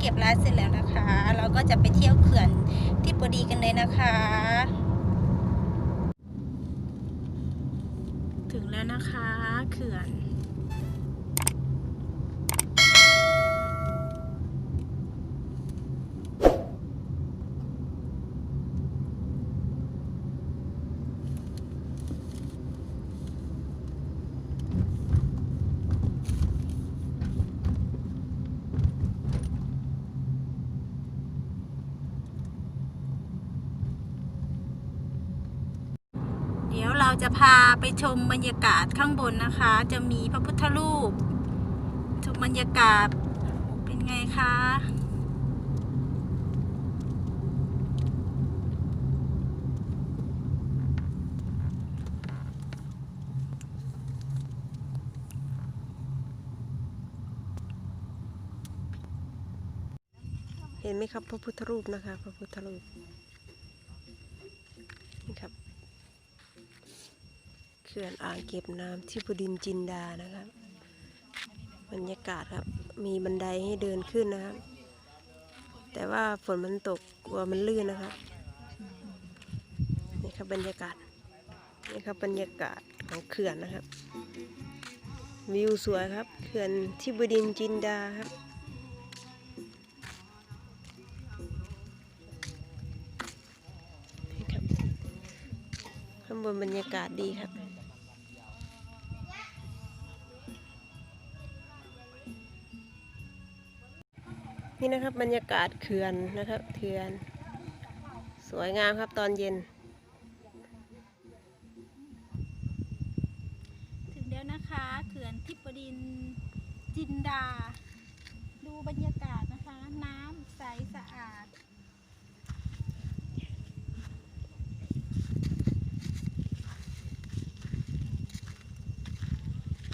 เก็บร้านเสร็จแล้วนะคะ เราก็จะไปเที่ยวเขื่อนที่ปดีกันเลยนะคะ ถึงแล้วนะคะเขื่อน เราจะพาไปชมบรรยากาศข้างบนนะคะ จะมีพระพุทธรูปชมบรรยากาศเป็นไงคะเห็นไหมครับพระพุทธรูปนะคะ พระพุทธรูปนี่ครับ เขื่อนอ่างเก็บน้ำที่บุดินจินดานะครับบรรยากาศครับ มีบันไดให้เดินขึ้นนะครับ แต่ว่าฝนมันตกกลัวมันลื่นนะครับนี่ครับบรรยากาศนี่ครับบรรยากาศของเขื่อนนะครับ วิวสวยครับเขื่อนที่บุดินจินดาครับข้างบนบรรยากาศดีครับ นี่นะครับบรรยากาศเขื่อนนะครับเขื่อน สวยงามครับตอนเย็น ถึงแล้วนะคะเขื่อนทิปดินจินดา ดูบรรยากาศนะคะ น้ำใสสะอาด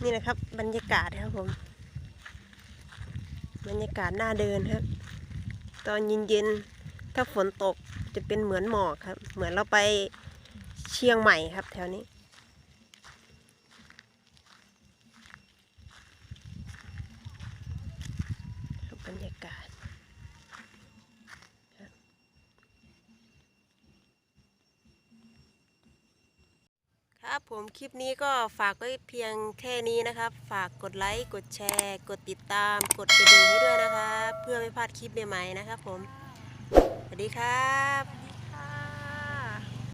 นี่นะครับบรรยากาศครับผม บรรยากาศน่าเดินครับ ตอนเย็นๆถ้าฝนตกจะเป็นเหมือนหมอกครับ เหมือนเราไปเชียงใหม่ครับ แถวนี้บรรยากาศ ครับ ผมคลิปนี้ก็ฝากไว้เพียงแค่นี้นะครับ ฝากกดไลค์ กดแชร์ กดติดตาม กดกระดิ่งให้ด้วยนะครับ เพื่อไม่พลาดคลิปใหม่ๆนะครับผม สวัสดีครับ